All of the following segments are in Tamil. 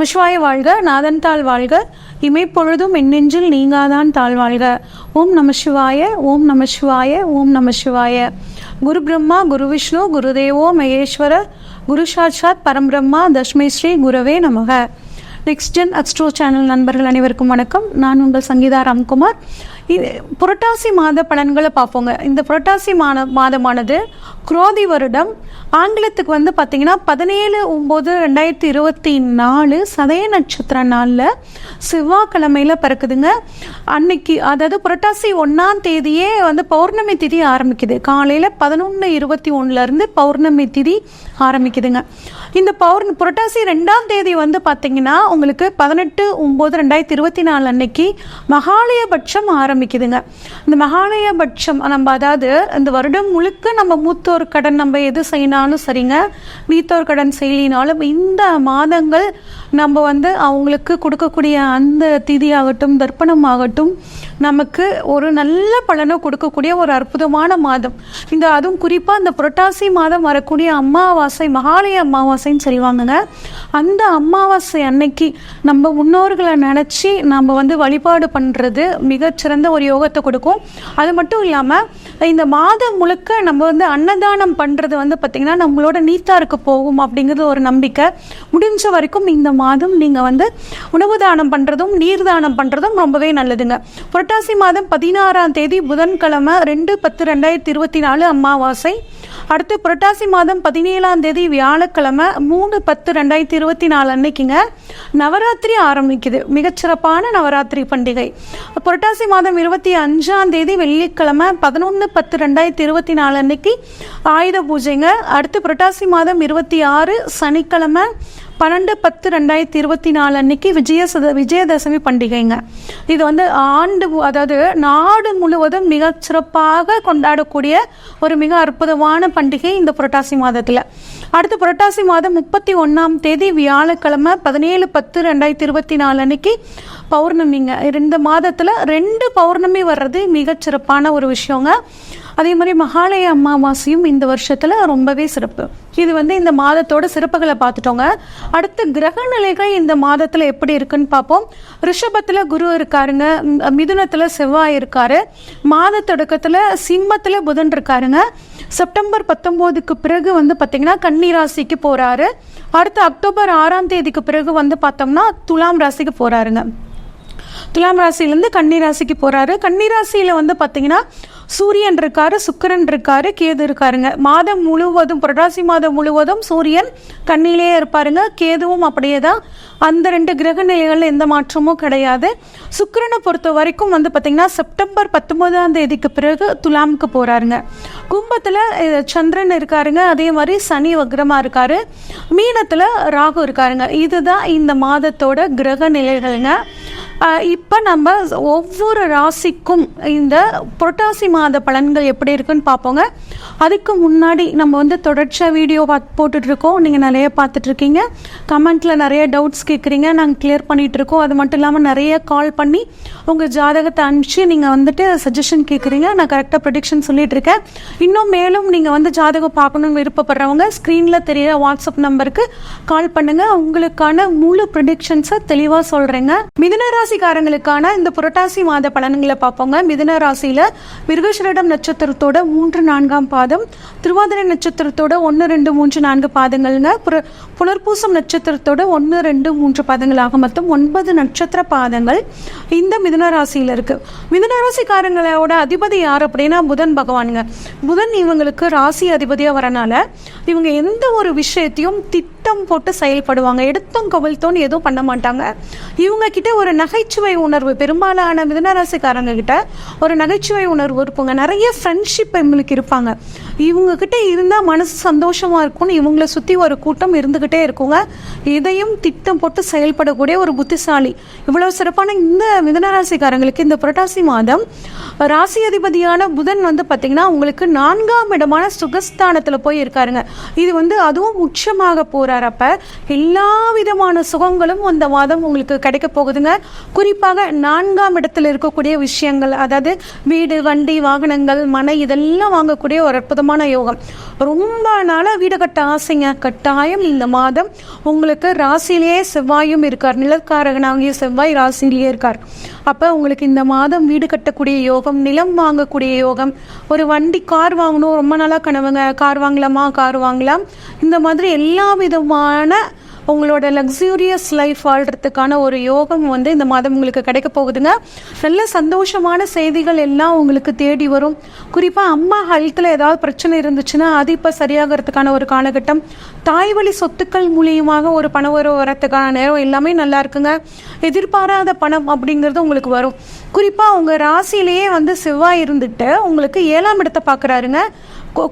நமசிவாய வாழ்க நாதன் தாழ் வாழ்க. இமைப்பொழுதும் எண்ணெஞ்சில் நீங்காதான் தாழ் வாழ்க. ஓம் நமசிவாய ஓம் நமசிவாய ஓம் நமசிவாய. குரு பிரம்மா குரு விஷ்ணு குருதேவோ மகேஸ்வர குரு சாட்சாத் பரம்பிரம்மா தஷ்மை ஸ்ரீ குரவே நமக. நெக்ஸ்ட் ஜென் அக்ஸ்ட்ரோ சேனல் நண்பர்கள் அனைவருக்கும் வணக்கம். நான் உங்கள் சங்கீதா ராம்குமார். புரட்டாசி மாத பலன்களை பார்ப்போங்க. இந்த புரட்டாசி மாத மாதமானது குரோதி வருடம். ஆங்கிலத்துக்கு வந்து பார்த்தீங்கன்னா பதினேழு ஒம்பது ரெண்டாயிரத்தி இருபத்தி நாலு சதய நட்சத்திர நாளில் செவ்வாய்க்கிழமையில் பிறக்குதுங்க. அன்னைக்கு அதாவது புரட்டாசி ஒன்றாம் தேதியே வந்து பௌர்ணமி திதி ஆரம்பிக்குது. காலையில் பதினொன்று இருபத்தி ஒன்றுலேருந்து பௌர்ணமி திதி ஆரம்பிக்குதுங்க. இந்த பௌர்ண புரட்டாசி ரெண்டாம் தேதி வந்து பார்த்தீங்கன்னா உங்களுக்கு பதினெட்டு ஒம்பது ரெண்டாயிரத்தி இருபத்தி நாலு அன்னைக்கு மகாலயபட்சம் ஆரம்பிக்குதுங்க. இந்த மகாலயபட்சம் நம்ம அதாவது இந்த வருடம் முழுக்க நம்ம மூத்தோர் கடன் நம்ம எது செய்யினாலும் சரிங்க. வீத்தோர் கடன் செய்யலினாலும் இந்த மாதங்கள் நம்ம வந்து அவங்களுக்கு கொடுக்கக்கூடிய அந்த திதியாகட்டும் தர்ப்பணம் ஆகட்டும் நமக்கு ஒரு நல்ல பலனை கொடுக்கக்கூடிய ஒரு அற்புதமான மாதம். இந்த அதுவும் குறிப்பாக இந்த புரட்டாசி மாதம் வரக்கூடிய அமாவாசை மகாலய அமாவாசைன்னு சொல்லுவாங்கங்க. அந்த அமாவாசை அன்னைக்கு நம்ம முன்னோர்களை நினச்சி நம்ம வந்து வழிபாடு பண்ணுறது மிகச்சிறந்த ஒரு யோகத்தை கொடுக்கும். அது மட்டும் இல்லாமல் இந்த மாதம் முழுக்க நம்ம வந்து அன்னதானம் பண்ணுறது வந்து பார்த்திங்கன்னா நம்மளோட நீத்தாருக்கு போகும் அப்படிங்கிறது ஒரு நம்பிக்கை. முடிஞ்ச வரைக்கும் இந்த மாதம் நீங்கள் வந்து உணவு தானம் பண்ணுறதும் நீர் தானம் பண்ணுறதும் ரொம்பவே நல்லதுங்க. புரட்டாசி மாதம் பதினாறாம் தேதி புதன்கிழமை ரெண்டு பத்து ரெண்டாயிரத்தி இருபத்தி நாலு அமாவாசை. அடுத்து புரட்டாசி மாதம் பதினேழாம் தேதி வியாழக்கிழமை மூணு பத்து ரெண்டாயிரத்தி இருபத்தி நாலு அன்னைக்குங்க நவராத்திரி ஆரம்பிக்குது. மிகச்சிறப்பான நவராத்திரி பண்டிகை. புரட்டாசி மாதம் இருபத்தி அஞ்சாம் தேதி வெள்ளிக்கிழமை பதினொன்று பத்து ரெண்டாயிரத்தி இருபத்தி நாலு அன்னைக்கு ஆயுத பூஜைங்க. அடுத்து புரட்டாசி மாதம் இருபத்தி ஆறு சனிக்கிழமை பன்னெண்டு பத்து ரெண்டாயிரத்தி இருபத்தி நாலு அன்னைக்கு விஜய சத விஜயதசமி பண்டிகைங்க. இது வந்து ஆண்டு அதாவது நாடு முழுவதும் மிக சிறப்பாக கொண்டாடக்கூடிய ஒரு மிக அற்புதமான பண்டிகை இந்த புரட்டாசி மாதத்தில். அடுத்து புரட்டாசி மாதம் முப்பத்தி ஒன்றாம் தேதி வியாழக்கிழமை பதினேழு பத்து ரெண்டாயிரத்தி இருபத்தி நாலு அன்னைக்கு பௌர்ணமிங்க. இந்த மாதத்தில் ரெண்டு பௌர்ணமி வர்றது மிகச்சிறப்பான ஒரு விஷயங்க. அதே மாதிரி மகாலய அமாவாசையும் இந்த வருஷத்தில் ரொம்பவே சிறப்பு. இது வந்து இந்த மாதத்தோட சிறப்புகளை பார்த்துட்டோங்க. அடுத்து கிரக நிலைகள் இந்த மாதத்தில் எப்படி இருக்குன்னு பார்ப்போம். ரிஷபத்தில் குரு இருக்காருங்க. மிதுனத்தில் செவ்வாய் இருக்காரு. மாத தொடக்கத்தில் சிம்மத்தில் புதன் இருக்காருங்க. செப்டம்பர் பத்தொம்போதுக்கு பிறகு வந்து பார்த்தீங்கன்னா கன்னி ராசிக்கு போகிறாரு அடுத்து அக்டோபர் ஆறாம் தேதிக்கு பிறகு வந்து பார்த்தோம்னா துலாம் ராசிக்கு போகிறாருங்க துலாம் ராசியிலேருந்து கன்னி ராசிக்கு போகிறாரு கன்னி ராசியில் வந்து பார்த்தீங்கன்னா சூரியன் இருக்காரு சுக்கிரன் இருக்காரு கேது இருக்காருங்க. மாதம் முழுவதும் புரட்டாசி மாதம் முழுவதும் சூரியன் கண்ணிலேயே இருப்பாருங்க. கேதுவும் அப்படியே தான் அந்த ரெண்டு கிரக நிலைகளில் எந்த மாற்றமும் கிடையாது. சுக்கரனை பொறுத்த வரைக்கும் வந்து பார்த்தீங்கன்னா செப்டம்பர் பத்தொன்பதாம் தேதிக்கு பிறகு துலாமுக்கு போகிறாருங்க கும்பத்தில் சந்திரன் இருக்காருங்க. அதே மாதிரி சனி வக்ரமாக இருக்காரு. மீனத்தில் ராகு இருக்காருங்க. இதுதான் இந்த மாதத்தோட கிரக நிலைகள்ங்க. இப்போ நம்ம ஒவ்வொரு ராசிக்கும் இந்த புரட்டாசி மாத பலன்கள் எப்படி இருக்குன்னு பார்ப்போங்க. அதுக்கு முன்னாடி நம்ம வந்து தொடர்ச்சியாக வீடியோ பார்த்து போட்டுட்ருக்கோம். நீங்கள் நிறைய பார்த்துட்ருக்கீங்க. கமெண்ட்டில் நிறைய டவுட்ஸ் கேட்குறீங்க. நாங்கள் கிளியர் பண்ணிகிட்ருக்கோம் அது மட்டும் இல்லாமல் நிறைய கால் பண்ணி உங்கள் ஜாதகத்தை அனுப்பிச்சு நீங்கள் வந்துட்டு சஜஷன் கேட்குறீங்க. நான் கரெக்டாக ப்ரொடிக்ஷன் சொல்லிட்டு இருக்கேன் இன்னும் மேலும் நீங்கள் வந்து ஜாதகம் பார்க்கணும்னு விருப்பப்படுறவங்க ஸ்க்ரீனில் தெரியிற வாட்ஸ்அப் நம்பருக்கு கால் பண்ணுங்கள் உங்களுக்கான முழு ப்ரொடிக்ஷன்ஸை தெளிவாக சொல்கிறேங்க மிதனராசி ராசிக்காரங்களுக்கான இந்த புரட்டாசி மாத பலன்களை பார்ப்போங்க. மிதுன ராசியில் மிருகஷரிடம் நட்சத்திரத்தோட மூன்று நான்காம் பாதம் திருவாதிரை நட்சத்திரத்தோட ஒன்று ரெண்டு மூன்று நான்கு பாதங்கள்ங்க. புர புனர்பூசம் நட்சத்திரத்தோட ஒன்று ரெண்டு மூன்று பாதங்களாக மொத்தம் ஒன்பது நட்சத்திர பாதங்கள் இந்த மிதுன ராசியில் இருக்கு. மிதன ராசிக்காரங்களோட அதிபதி யார் அப்படின்னா புதன் பகவானுங்க. புதன் இவங்களுக்கு ராசி அதிபதியாக வரனால இவங்க எந்த ஒரு விஷயத்தையும் திட்டம் போட்டு செயல்படுவாங்க. எடுத்தோம் கவிழ்த்தோன்னு எதுவும் பண்ண மாட்டாங்க. இவங்க கிட்ட ஒரு நகைச்சுவை உணர்வு. பெரும்பாலான மிதனராசிக்காரங்க கிட்ட ஒரு நகைச்சுவை உணர்வு இருப்பாங்க நிறைய ஃப்ரெண்ட்ஷிப் இவங்களுக்கு இருப்பாங்க. இவங்கக்கிட்ட இருந்தால் மனசு சந்தோஷமாக இருக்கும்னு இவங்கள சுற்றி ஒரு கூட்டம் இருந்துக்கிட்டே இருக்குங்க. இதையும் திட்டம் போட்டு செயல்படக்கூடிய ஒரு புத்திசாலி. இவ்வளோ சிறப்பான இந்த மிதனராசிக்காரங்களுக்கு இந்த புரட்டாசி மாதம் ராசி அதிபதியான புதன் வந்து பார்த்திங்கன்னா உங்களுக்கு நான்காம் இடமான சுகஸ்தானத்தில் போய் இருக்காருங்க இது வந்து அதுவும் உச்சமாக போறார் எல்லா விதமான சுகங்களும் அந்த மாதம் உங்களுக்கு கிடைக்க போகுதுங்க. குறிப்பாக நான்காம் இடத்தில் இருக்கக்கூடிய விஷயங்கள் அதாவது வீடு வண்டி வாகனங்கள் மனை இதெல்லாம் வாங்கக்கூடிய ஒரு அற்புதமான அற்புதமான யோகம். ரொம்ப நாளாக வீடு கட்ட ஆசைங்க. கட்டாயம் இந்த மாதம் உங்களுக்கு ராசிலேயே செவ்வாயும் இருக்கார். நிலக்காரகனாகிய செவ்வாய் ராசியிலேயே இருக்கார். அப்போ உங்களுக்கு இந்த மாதம் வீடு கட்டக்கூடிய யோகம் நிலம் வாங்கக்கூடிய யோகம் ஒரு வண்டி கார் வாங்கணும். ரொம்ப நாளாக கனவுங்க. கார் வாங்கலாமா? கார் வாங்கலாம். இந்த மாதிரி எல்லா விதமான உங்களோட லக்ஸூரியஸ் லைஃப் வாழ்கிறதுக்கான ஒரு யோகம் வந்து இந்த மாதம் உங்களுக்கு கிடைக்க போகுதுங்க. நல்ல சந்தோஷமான செய்திகள் எல்லாம் உங்களுக்கு தேடி வரும். குறிப்பாக அம்மா ஹெல்த்தில் ஏதாவது பிரச்சனை இருந்துச்சுன்னா அது இப்போ சரியாகிறதுக்கான ஒரு காலகட்டம். தாய் வழி சொத்துக்கள் மூலியமாக ஒரு பண உறவு வரத்துக்கான நேரம் எல்லாமே நல்லா இருக்குங்க. எதிர்பாராத பணம் அப்படிங்கிறது உங்களுக்கு வரும். குறிப்பாக உங்கள் ராசியிலேயே வந்து செவ்வாய் இருந்துட்டு உங்களுக்கு ஏழாம் இடத்தை பார்க்குறாருங்க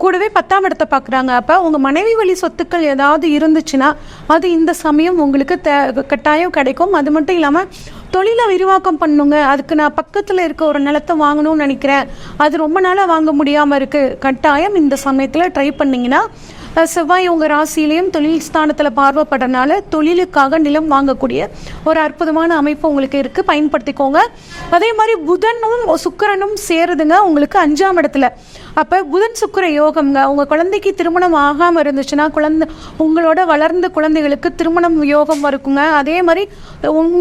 கூடவே பத்தாம் இடத்தை பார்க்குறாங்க. அப்போ உங்கள் மனைவி வழி சொத்துக்கள் ஏதாவது இருந்துச்சுன்னா அது இந்த சமயம் உங்களுக்கு தே கட்டாயம் கிடைக்கும். அது மட்டும் இல்லாமல் தொழிலை விரிவாக்கம் பண்ணுங்க. அதுக்கு நான் பக்கத்தில் இருக்க ஒரு நிலத்தை வாங்கணும்னு நினைக்கிறேன். அது ரொம்ப நாளாக வாங்க முடியாமல் இருக்குது கட்டாயம் இந்த சமயத்தில் ட்ரை பண்ணிங்கன்னா செவ்வாய் உங்கள் ராசியிலையும் தொழில் ஸ்தானத்தில் பார்வைப்படுறனால தொழிலுக்காக நிலம் வாங்கக்கூடிய ஒரு அற்புதமான அமைப்பு உங்களுக்கு இருக்குது பயன்படுத்திக்கோங்க. அதே மாதிரி புதனும் சுக்கரனும் சேருதுங்க. உங்களுக்கு அஞ்சாம் இடத்துல. அப்போ புதன் சுக்கர யோகம்ங்க. உங்கள் குழந்தைக்கு திருமணம் ஆகாமல் இருந்துச்சுன்னா குழந்தை உங்களோட வளர்ந்த குழந்தைகளுக்கு திருமணம் யோகம் இருக்குங்க. அதே மாதிரி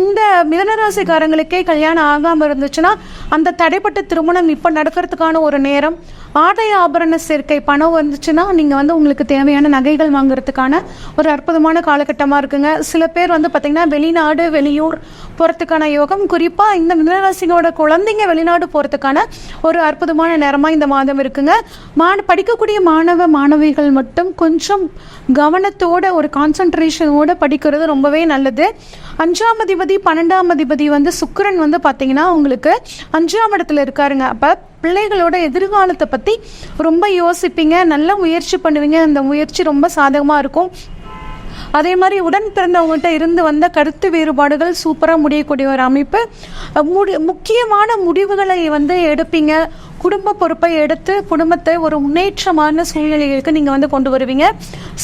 இந்த மிதனராசிக்காரங்களுக்கே கல்யாணம் ஆகாமல் இருந்துச்சுன்னா அந்த தடைப்பட்ட திருமணம் இப்போ நடக்கிறதுக்கான ஒரு நேரம் ஆடை ஆபரண சேர்க்கை பணம் வந்துச்சுன்னா நீங்கள் வந்து உங்களுக்கு தேவையான நகைகள் வாங்குறதுக்கான ஒரு அற்புதமான காலகட்டமாக இருக்குங்க. சில பேர் வந்து பார்த்திங்கன்னா வெளிநாடு வெளியூர் போகிறதுக்கான யோகம். குறிப்பாக இந்த மிதனராசினோட குழந்தைங்க வெளிநாடு போகிறதுக்கான ஒரு அற்புதமான நேரமாக இந்த மாதம் இருக்குங்க. மா படிக்கக்கூடிய மாணவ மாணவிகள் மட்டும் கொஞ்சம் கவனத்தோட ஒரு கான்சன்ட்ரேஷனோட படிக்கிறது ரொம்பவே நல்லது. அஞ்சாம் அதிபதி பன்னெண்டாம் அதிபதி வந்து சுக்கரன் வந்து பார்த்தீங்கன்னா உங்களுக்கு அஞ்சாம் இடத்துல இருக்காருங்க. அப்போ பிள்ளைகளோட எதிர்காலத்தை பற்றி ரொம்ப யோசிப்பீங்க. நல்லா முயற்சி பண்ணுவீங்க. அந்த முயற்சி ரொம்ப சாதகமாக இருக்கும். அதே மாதிரி உடன் பிறந்தவங்ககிட்ட இருந்து வந்த கருத்து வேறுபாடுகள் சூப்பராக முடியக்கூடிய ஒரு அமைப்பு. முடி முக்கியமான முடிவுகளை வந்து எடுப்பீங்க. குடும்ப பொறுப்பை எடுத்து குடும்பத்தை ஒரு முன்னேற்றமான சூழ்நிலைகளுக்கு நீங்கள் வந்து கொண்டு வருவீங்க.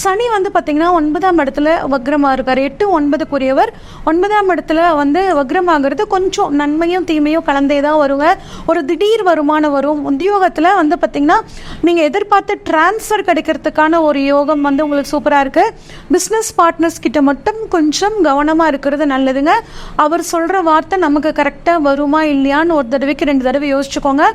சனி வந்து பார்த்தீங்கன்னா ஒன்பதாம் இடத்துல வக்ரமாக இருக்கார். எட்டு ஒன்பதுக்குரியவர். ஒன்பதாம் இடத்துல வந்து வக்ரமாகிறது கொஞ்சம் நன்மையும் தீமையும் கலந்தே தான் வருங்க. ஒரு திடீர் வருமானம் வரும். உத்தியோகத்தில் வந்து பார்த்தீங்கன்னா நீங்கள் எதிர்பார்த்து டிரான்ஸ்ஃபர் கிடைக்கிறதுக்கான ஒரு யோகம் வந்து உங்களுக்கு சூப்பராக இருக்குது பிஸ்னஸ் பார்ட்னர்ஸ் கிட்ட மட்டும் கொஞ்சம் கவனமாக இருக்கிறது நல்லதுங்க. அவர் சொல்கிற வார்த்தை நமக்கு கரெக்டாக வருமா இல்லையான்னு ஒரு தடவைக்கு ரெண்டு தடவை யோசிச்சுக்கோங்க.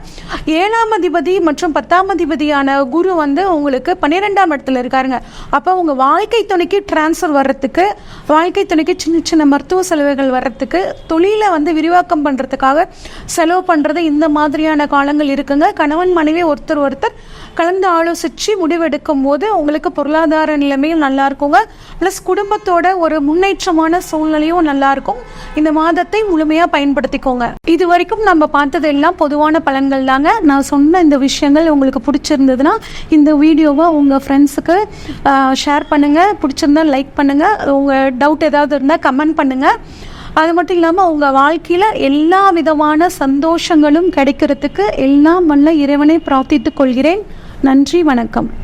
ஏழாம் அதிபதி மற்றும் பத்தாம் அதிபதியான குரு வந்து உங்களுக்கு பன்னிரெண்டாம் இடத்துல இருக்காருங்க. அப்போ உங்கள் வாழ்க்கை துணைக்கு டிரான்ஸ்ஃபர் வர்றதுக்கு வாழ்க்கை துணைக்கு சின்ன சின்ன மருத்துவ செலவுகள் வர்றதுக்கு தொழிலை வந்து விரிவாக்கம் பண்ணுறதுக்காக செலவு பண்ணுறது இந்த மாதிரியான காலங்கள் இருக்குங்க. கணவன் மனைவி ஒருத்தர் ஒருத்தர் கலந்து ஆலோசித்து முடிவெடுக்கும் போது உங்களுக்கு பொருளாதார நிலைமையும் நல்லா இருக்குங்க. ப்ளஸ் குடும்பத்தோட ஒரு முன்னேற்றமான சூழ்நிலையும் நல்லா இருக்கும். இந்த மாதத்தை முழுமையாக பயன்படுத்திக்கோங்க. இது வரைக்கும் நம்ம பார்த்தது எல்லாம் பொதுவான பலன்கள் தாங்க. நான் சொன்ன இந்த விஷயங்கள் உங்களுக்கு பிடிச்சிருந்ததுன்னா இந்த வீடியோவை உங்கள் ஃப்ரெண்ட்ஸுக்கு ஷேர் பண்ணுங்கள் பிடிச்சிருந்தா லைக் பண்ணுங்கள் உங்கள் டவுட் ஏதாவது இருந்தால் கமெண்ட் பண்ணுங்கள் அது மட்டும் இல்லாமல் உங்கள் வாழ்க்கையில் எல்லா விதமான சந்தோஷங்களும் கிடைக்கிறதுக்கு எல்லாம் வல்ல இறைவனை பிரார்த்தித்துக் கொள்கிறேன். நன்றி வணக்கம்.